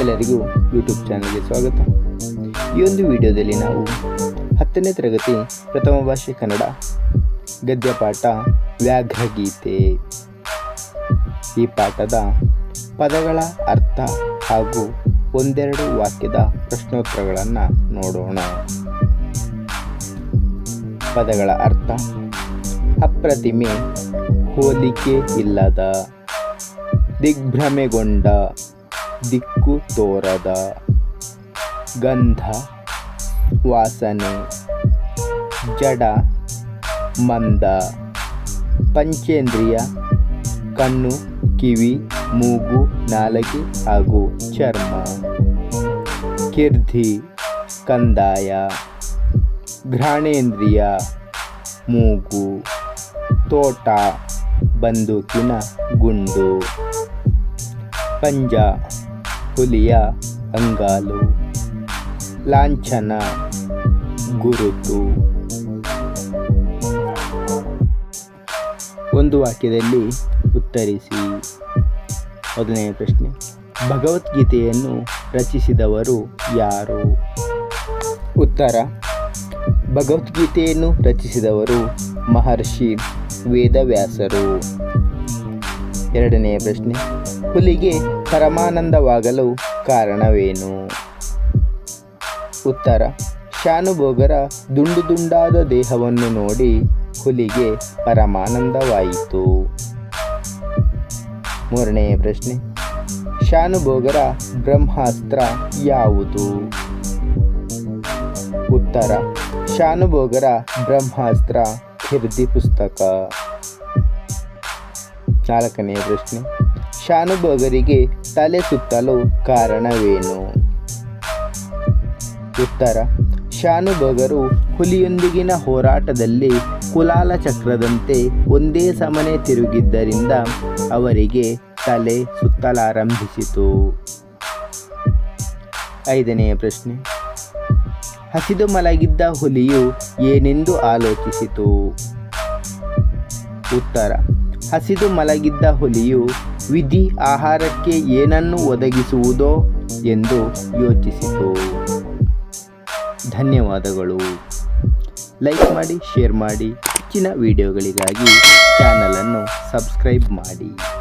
ಎಲ್ಲರಿಗೂ ಯೂಟ್ಯೂಬ್ ಚಾನಲ್ಗೆ ಸ್ವಾಗತ. ಈ ಒಂದು ವಿಡಿಯೋದಲ್ಲಿ ನಾವು ಹತ್ತನೇ ತರಗತಿ ಪ್ರಥಮ ಭಾಷೆ ಕನ್ನಡ ಗದ್ಯ ಪಾಠ ವ್ಯಾಘ್ರಗೀತೆ ಈ ಪಾಠದ ಪದಗಳ ಅರ್ಥ ಹಾಗೂ ಒಂದೆರಡು ವಾಕ್ಯದ ಪ್ರಶ್ನೋತ್ತರಗಳನ್ನು ನೋಡೋಣ. ಪದಗಳ ಅರ್ಥ, ಅಪ್ರತಿಮೆ ಹೋಲಿಕೆ ಇಲ್ಲದ, ದಿಗ್ಭ್ರಮೆಗೊಂಡ ದಿಕ್ಕು ತೋರದ ಗಂಧ ವಾಸನೆ ಜಡ ಮಂದ ಪಂಚೇಂದ್ರಿಯ ಕಣ್ಣು ಕಿವಿ ಮೂಗು ನಾಲಗೆ ಹಾಗೂ ಚರ್ಮ ಕಿರ್ಧಿ ಕಂದಾಯ ಘ್ರಾಣೇಂದ್ರಿಯ ಮೂಗು ತೋಟ ಬಂದೂಕಿನ ಗುಂಡು ಪಂಜ ಹುಲಿಯ ಅಂಗಾಲು, ಲಾಂಛನ, ಗುರುತು. ಒಂದು ವಾಕ್ಯದಲ್ಲಿ ಉತ್ತರಿಸಿ. ಮೊದಲನೆಯ ಪ್ರಶ್ನೆ. ಭಗವದ್ಗೀತೆಯನ್ನು ರಚಿಸಿದವರು ಯಾರು? ಉತ್ತರ. ಭಗವದ್ಗೀತೆಯನ್ನು ರಚಿಸಿದವರು ಮಹರ್ಷಿ ವೇದವ್ಯಾಸರು. ಎರಡನೆಯ ಪ್ರಶ್ನೆ. ಹುಲಿಗೆ ಪರಮಾನಂದವಾಗಲು ಕಾರಣವೇನು? ಉತ್ತರ. ಶಾನುಭೋಗರ ದುಂಡು ದುಂಡಾದ ದೇಹವನ್ನು ನೋಡಿ ಹುಲಿಗೆ ಪರಮಾನಂದವಾಯಿತು. ಮೂರನೆಯ ಪ್ರಶ್ನೆ. ಶಾನುಭೋಗರ ಬ್ರಹ್ಮಾಸ್ತ್ರ ಯಾವುದು? ಉತ್ತರ. ಶಾನುಭೋಗರ ಬ್ರಹ್ಮಾಸ್ತ್ರ ಖಿರ್ದಿ ಪುಸ್ತಕ. ನಾಲ್ಕನೆಯ ಪ್ರಶ್ನೆ ಶಾನುಭೋಗರಿಗೆ ತಲೆ ಸುತ್ತಲು ಕಾರಣವೇನು? ಉತ್ತರ. ಶಾನುಭೋಗರು ಹುಲಿಯೊಂದಿಗಿನ ಹೋರಾಟದಲ್ಲಿ ಕುಲಾಲ ಚಕ್ರದಂತೆ ಒಂದೇ ಸಮನೆ ತಿರುಗಿದ್ದರಿಂದ ಅವರಿಗೆ ತಲೆ ಸುತ್ತಲಾರಂಭಿಸಿತು. ಐದನೆಯ ಪ್ರಶ್ನೆ. ಹಸಿದು ಮಲಗಿದ್ದ ಹುಲಿಯು ಏನೆಂದು ಆಲೋಚಿಸಿತು? ಉತ್ತರ. ಹಸಿದು ಮಲಗಿದ್ದ ಹುಲಿಯು ವಿಧಿ ಆಹಾರಕ್ಕೆ ಏನನ್ನು ಒದಗಿಸುವುದೋ ಎಂದು ಯೋಚಿಸಿತು. ಧನ್ಯವಾದಗಳು. ಲೈಕ್ ಮಾಡಿ, ಶೇರ್ ಮಾಡಿ. ಹೆಚ್ಚಿನ ವಿಡಿಯೋಗಳಿಗಾಗಿ ಚಾನಲನ್ನು ಸಬ್ಸ್ಕ್ರೈಬ್ ಮಾಡಿ.